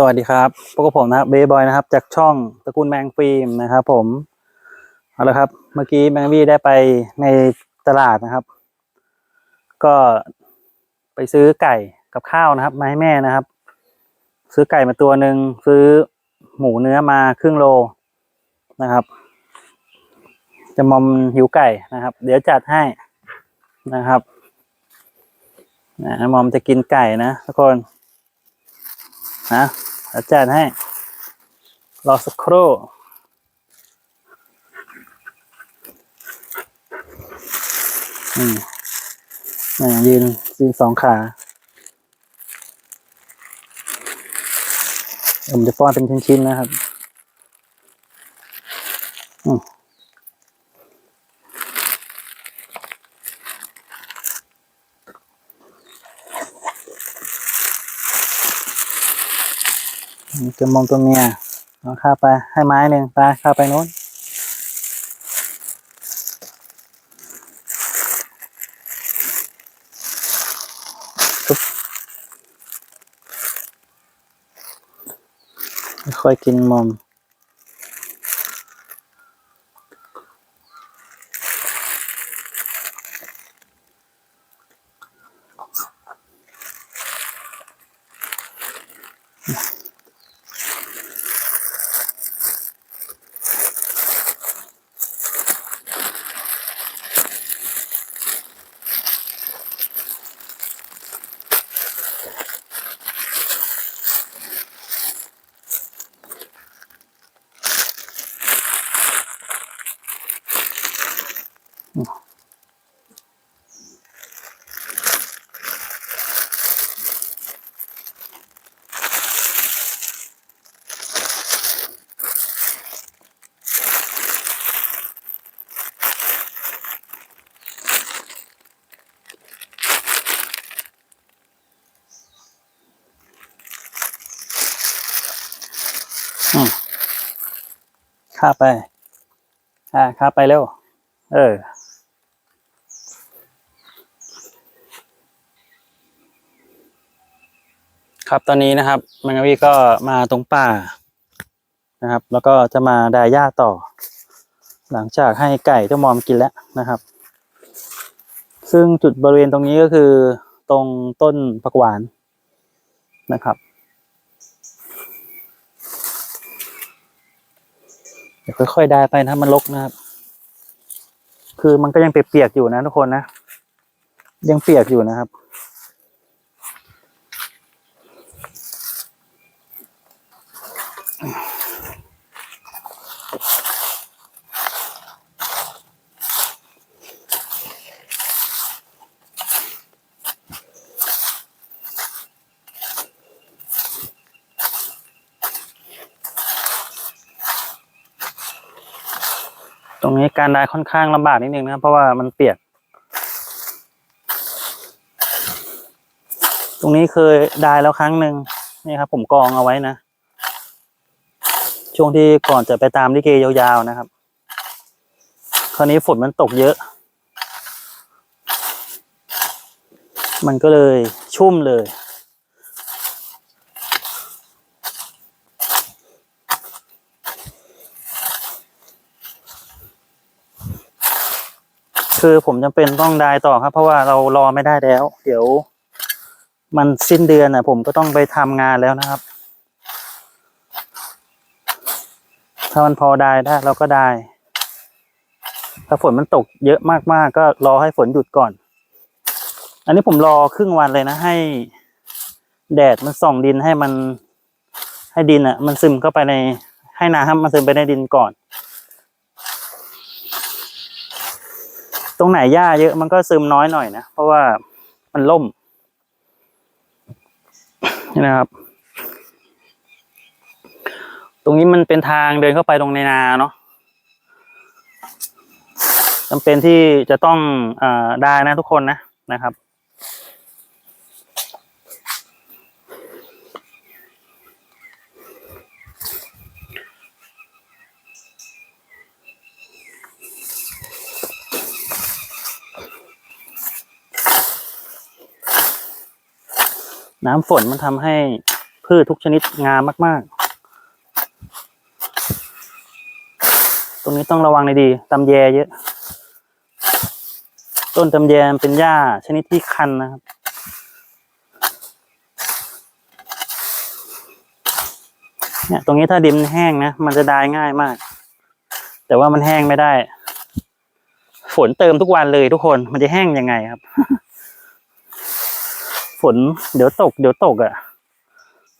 สวัสดีครับพวกบผมนะครับเบย์บอยนะครับ จากช่องตระกูลแมงฟิล์มนะครับ ผมเอาละครับ เมื่อกี้แมงวี่ได้ไปในตลาดนะครับ ก็ไปซื้อไก่กับข้าวนะครับ มาให้แม่นะครับ ซื้อไก่มาตัวหนึ่งซื้อหมูเนื้อมาครึ่งโลนะครับ จะมอมหิวไก่นะครับ เดี๋ยวจัดให้นะครับนะมอมจะกินไก่นะทุกคน นะอาจารย์ให้ รอสักครู่อืมนี่ยืนยืนสองขาผมจะป้อนเป็นชิ้นๆนะครับ จะมองตัวเมียเอาข้าไปให้ไม้หนึ่งไปข้าไปโน้นค่อยกินมอมอ ข้าไป อ่าข้าไปเร็ว เออ ครับตอนนี้นะครับมังกรวีก็มาตรงป่านะครับ แล้วก็จะมาดาหญ้าต่อ หลังจากให้ไก่เจ้ามอมกินแล้วนะครับ ซึ่งจุดบริเวณตรงนี้ก็คือตรงต้นผักหวานนะครับ ดี๋ยวค่อยๆได้ไปนะมันลกนะครับ คือมันก็ยังเปียกๆอยู่นะทุกคนนะ ยังเปียกอยู่นะครับตร นี้การได้ค่อนข้างลำบากนิดนึงนะครับ เพราะว่ามันเปียก ตรงนี้เคยได้แล้วครั้งหนึ่งนี่ครับ ผมกองเอาไว้นะ ช่วงที่ก่อนจะไปตามลิเกยาวๆนะครับ คราวนี้ฝนมันตกเยอะ มันก็เลยชุ่มเลย คือผมจำเป็นต้องได้ต่อครับ เพราะว่าเรารอไม่ได้แล้ว เดี๋ยว มันสิ้นเดือนอะ ผมก็ต้องไปทำงานแล้วนะครับ ถ้ามันพอได้ได้เราก็ได้ ถ้าฝนมันตกเยอะมากๆ ก็รอให้ฝนหยุดก่อน อันนี้ผมรอครึ่งวันเลยนะ ให้ แดดมันส่องดินให้มัน ให้ดินอะ มันซึมเข้าไปใน ให้น้ำมันซึมไปในดินก่อน ตรงไหนหญ้าเยอะมันก็ซึมน้อยหน่อยนะ เพราะว่ามันล่มนี่นะครับ ตรงนี้มันเป็นทางเดินเข้าไปตรงในนาเนาะจำเป็นที่จะต้องอได้นะทุกคนนะนะครับ น้ำฝนมันทำให้พืชทุกชนิดงามมาก ๆ ตรงนี้ต้องระวังเลยดีตำแยเยอะ ต้นตำแยเป็นหญ้าชนิดที่คันนะครับเนี่ยตรงนี้ถ้าดินแห้งนะ มันจะดายง่ายมาก แต่ว่ามันแห้งไม่ได้ ฝนเติมทุกวันเลยทุกคนมันจะแห้งยังไงครับ ฝนเดี๋ยวตก เดี๋ยวตกอะ่ะ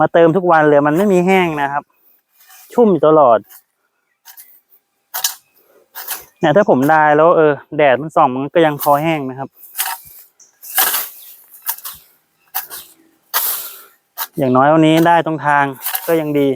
มาเติมทุกวันเลยมันไม่มีแห้งนะครับ ชุ่มตลอดเนี่ยถ้าผมได้แล้วเออแดดมันส่องมันก็ยังพอแห้งนะครับ อย่างน้อยวันนี้ได้ตรงทางก็ยังดี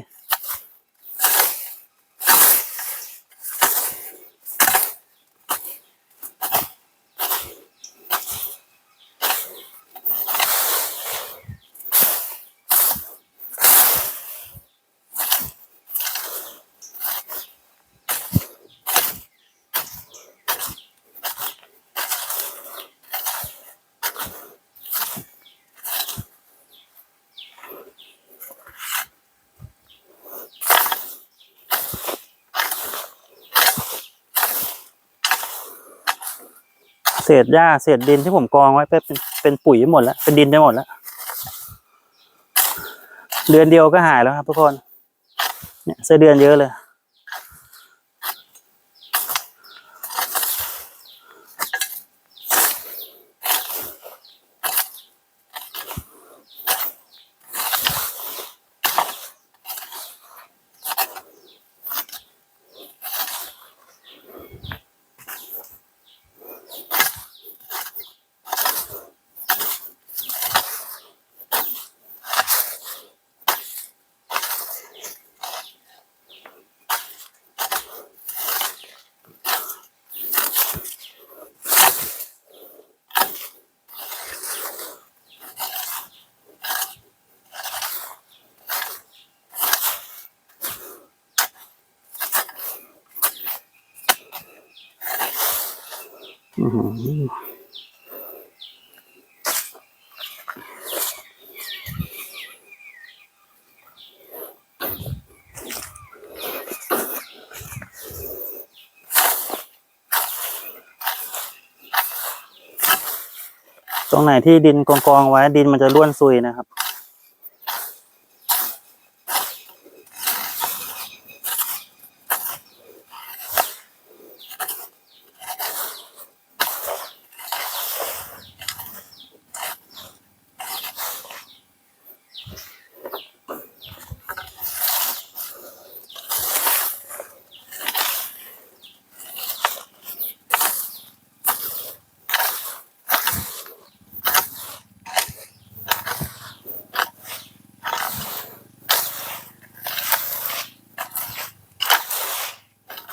เศษหญ้าเศษดินที่ผมกองไว้เป็นเป็นปุ๋ยหมดแล้ว เป็นดินไปหมดแล้ว เดือนเดียวก็หายแล้วครับทุกคน เนี่ยเสื้อเดือนเยอะเลย ตรงไหนที่ดินกองกองๆไว้ดินมันจะร่วนซุยนะครับ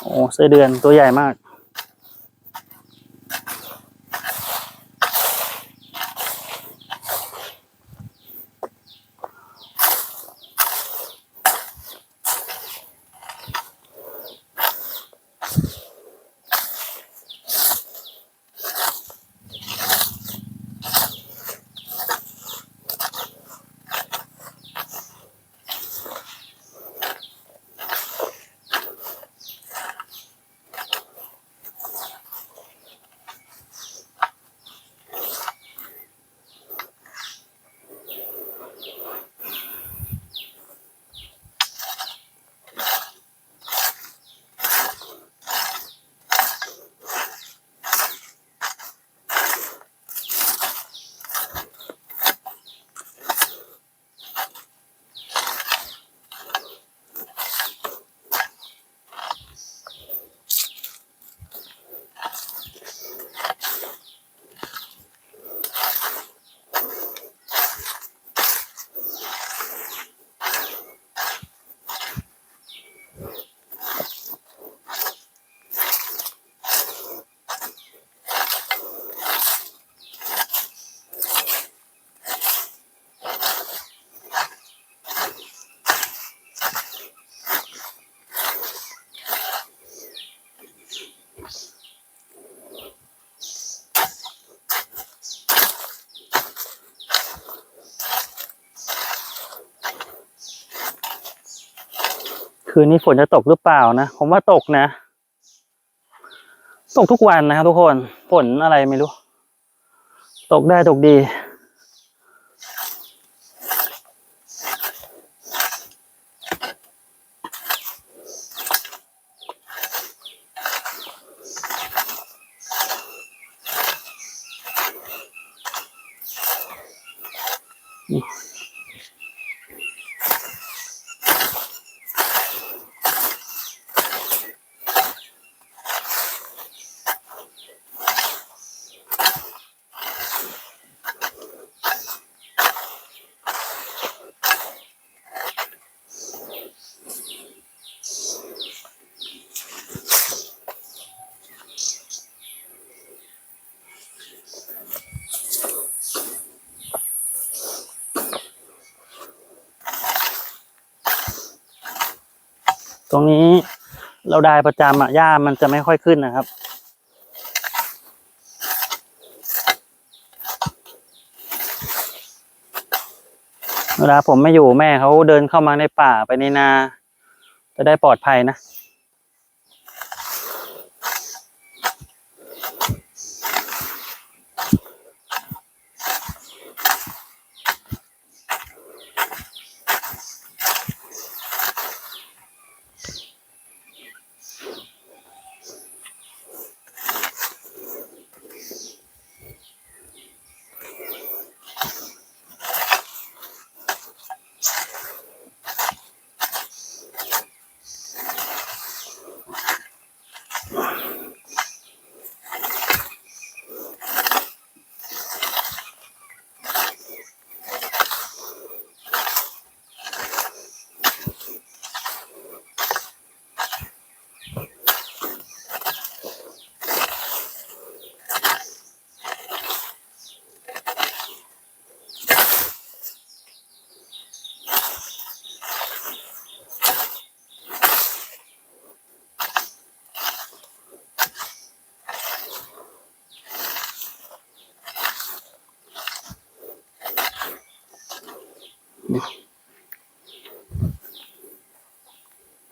โอ้ ไส้เดือนตัวใหญ่มาก คืนนี้ฝนจะตกหรือเปล่านะผมว่าตกนะ ตกทุกวันนะครับทุกคนฝนอะไรไม่รู้ ตกได้ตกดี รงนี้เราได้ประจำอะหญ้ามันจะไม่ค่อยขึ้นนะครับ เวลาผมไม่อยู่แม่เขาเดินเข้ามาในป่าไปในนา จะได้ปลอดภัยนะ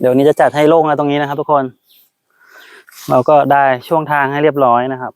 เดี๋ยวนี้จะจัดให้โล่งแล้วตรงนี้นะครับ ทุกคน เราก็ได้ช่วงทางให้เรียบร้อยนะครับ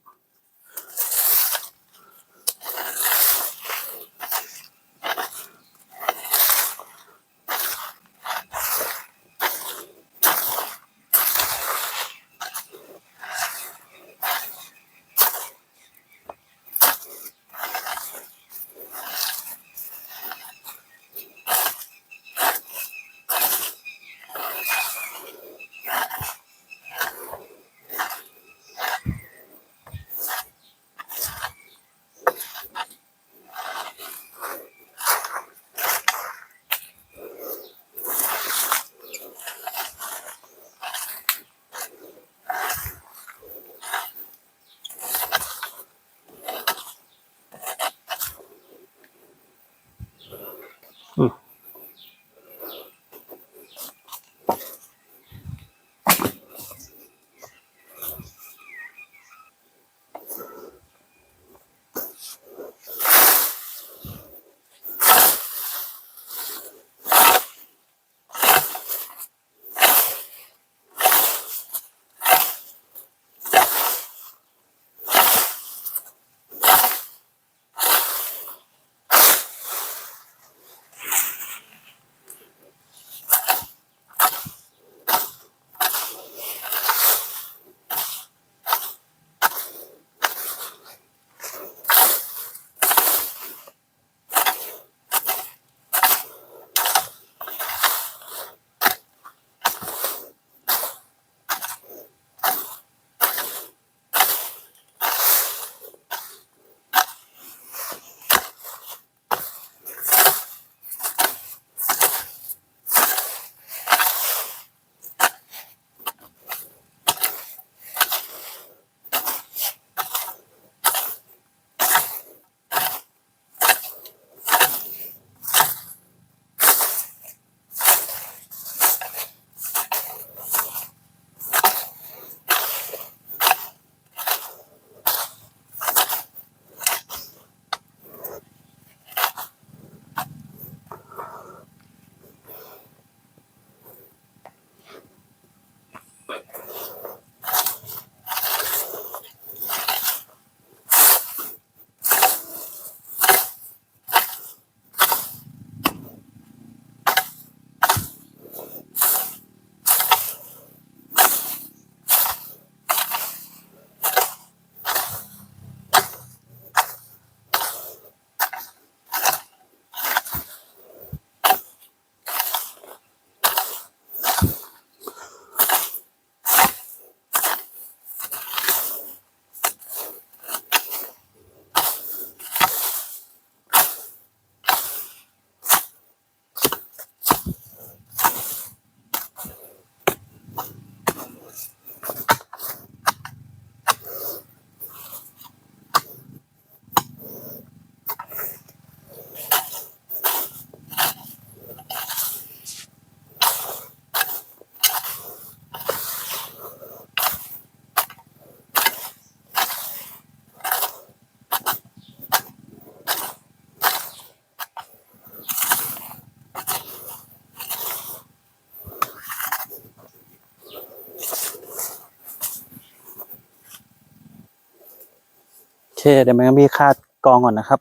เคเดี๋ยวแมงพี่คาดกรองก่อนนะครับ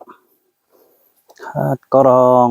คาดกรอง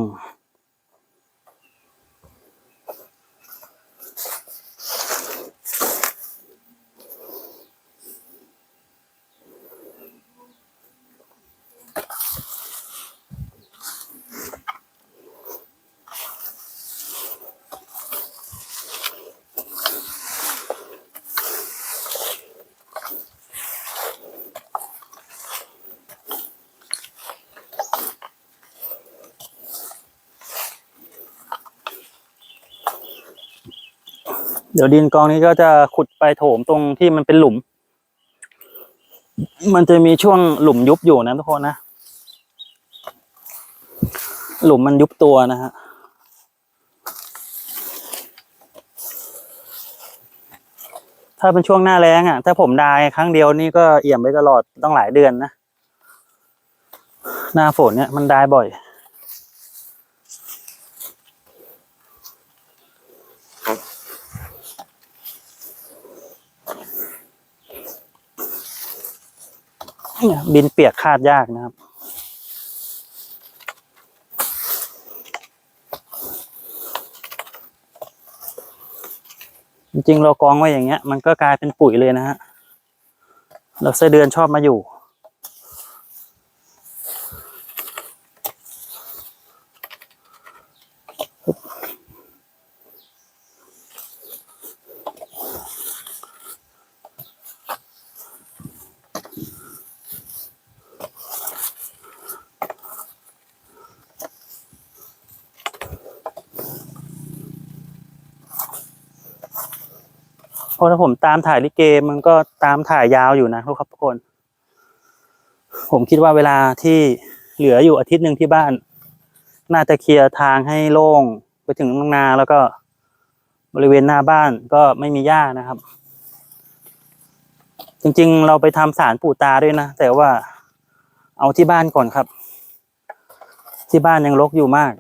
เดี๋ยวดินกองนี้ก็จะขุดไปโถมตรงที่มันเป็นหลุม มันจะมีช่วงหลุมยุบอยู่นะทุกคนนะ หลุมมันยุบตัวนะฮะถ้าเป็นช่วงหน้าแล้งอะ ถ้าผมได้ครั้งเดียวนี่ก็เอี่ยมไปตลอดต้องหลายเดือนนะ หน้าฝนเนี่ยมันได้บ่อยเนี่ย บินเปียกคาดยากนะครับ จริงๆเรากองไว้อย่างเงี้ย มันก็กลายเป็นปุ๋ยเลยนะฮะเราเสเดือนชอบมาอยู่ พราะถ้าผมตามถ่ายลิเกมันก็ตามถ่ายยาวอยู่นะทุกครับทุกคน ผมคิดว่าเวลาที่เหลืออยู่อาทิตย์หนึ่งที่บ้าน น่าจะเคลียร์ทางให้โล่งไปถึงนาแล้วก็บริเวณหน้าบ้านก็ไม่มีหญ้านะครับ จริงๆ เราไปทำสารปู่ตาด้วยนะ แต่ว่าเอาที่บ้านก่อนครับ ที่บ้านยังรกอยู่มาก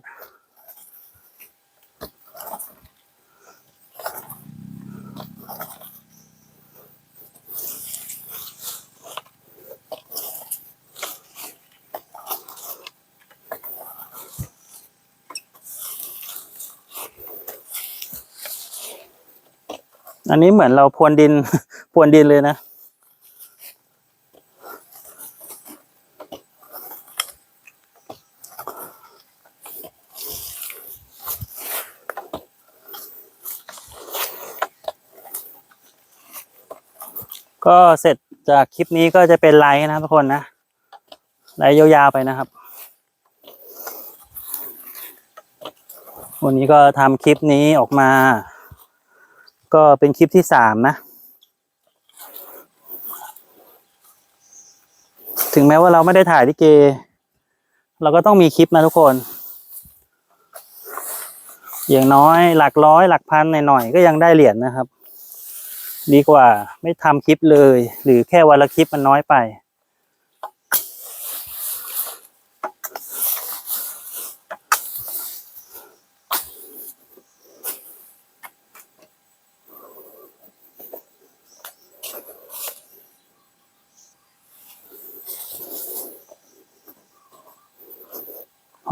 อันนี้เหมือนเราพรวนดินพรวนดินเลยนะ ก็เสร็จจากคลิปนี้ก็จะเป็นไลฟ์นะครับทุกคนนะไลฟ์ยาวๆไปนะครับ วันนี้ก็ทำคลิปนี้ออกมา ก็เป็นคลิปที่สามนะ ถึงแม้ว่าเราไม่ได้ถ่ายลิเก เราก็ต้องมีคลิปนะทุกคน อย่างน้อยหลักร้อยหลักพันหน่อยๆก็ยังได้เหรียญนะครับ ดีกว่าไม่ทำคลิปเลย หรือแค่วันละคลิปมันน้อยไป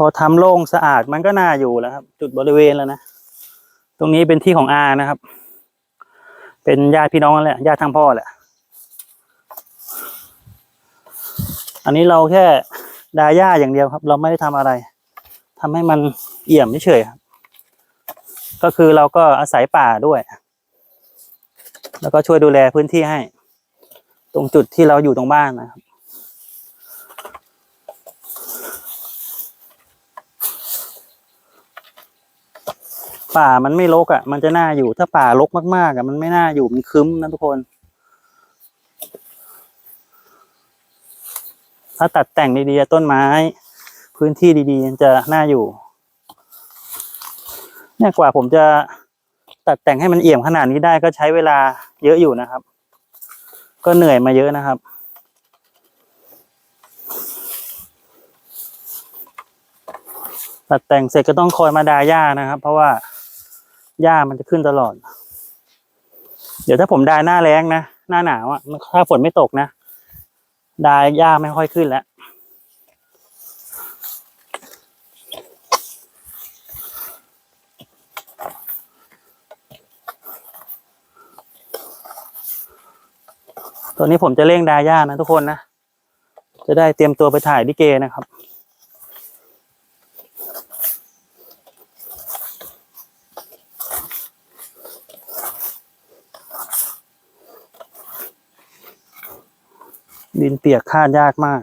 พอทำโล่งสะอาดมันก็น่าอยู่แล้วครับ จุดบริเวณแล้วนะ ตรงนี้เป็นที่ของอานะครับ เป็นญาติพี่น้องแหละญาติทางพ่อแหละ อันนี้เราแค่ดาหญ้าอย่างเดียวครับ เราไม่ได้ทำอะไรทำให้มันเอี่ยมเฉยครับ ก็คือเราก็อาศัยป่าด้วย แล้วก็ช่วยดูแลพื้นที่ให้ ตรงจุดที่เราอยู่ตรงบ้านนะครับ ป่ามันไม่รกอะ มันจะน่าอยู่ถ้าป่ารกมากๆอะ มันไม่น่าอยู่มันคึ้มนะทุกคน ถ้าตัดแต่งดีๆต้นไม้ พื้นที่ดีๆจะน่าอยู่เนี่ยกว่าผมจะตัดแต่งให้มันเอี่ยมขนาดนี้ได้ก็ใช้เวลาเยอะอยู่นะครับ ก็เหนื่อยมาเยอะนะครับตัดแต่งเสร็จก็ต้องคอยมาดาหญ้านะครับ เพราะว่า หญ้ามันจะขึ้นตลอด เดี๋ยวถ้าผมดาหน้าแรงนะหน้าหนาวอะ่ะถ้าฝนไม่ตกนะดายยาไม่ค่อยขึ้นแล้วตัวนี้ผมจะเร่งดาย่านะทุกคนนะ จะได้เตรียมตัวไปถ่ายดิเกนะครับ ดินเปียกคาดยากมาก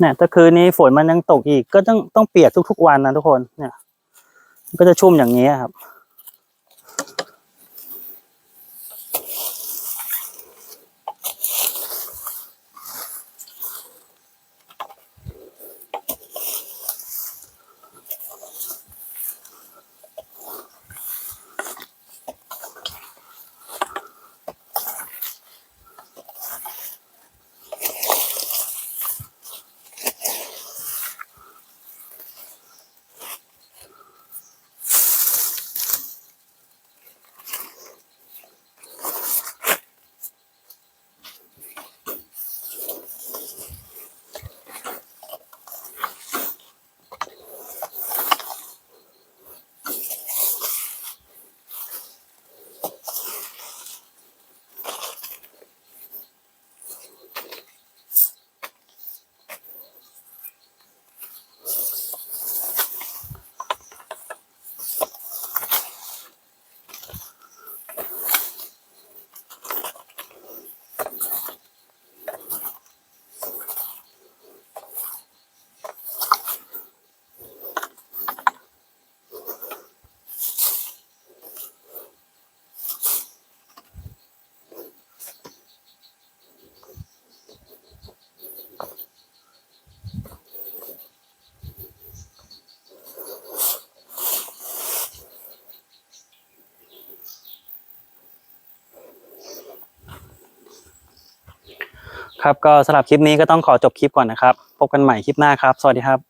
เนี่ยถ้าคืนนี้ฝนมันยังตกอีก ก็ต้องต้องเปียกทุกๆวันนะทุกคนเนี่ยก็จะชุ่มอย่างนี้ครับ ครับก็สำหรับคลิปนี้ก็ต้องขอจบคลิปก่อนนะครับ พบกันใหม่คลิปหน้าครับ สวัสดีครับ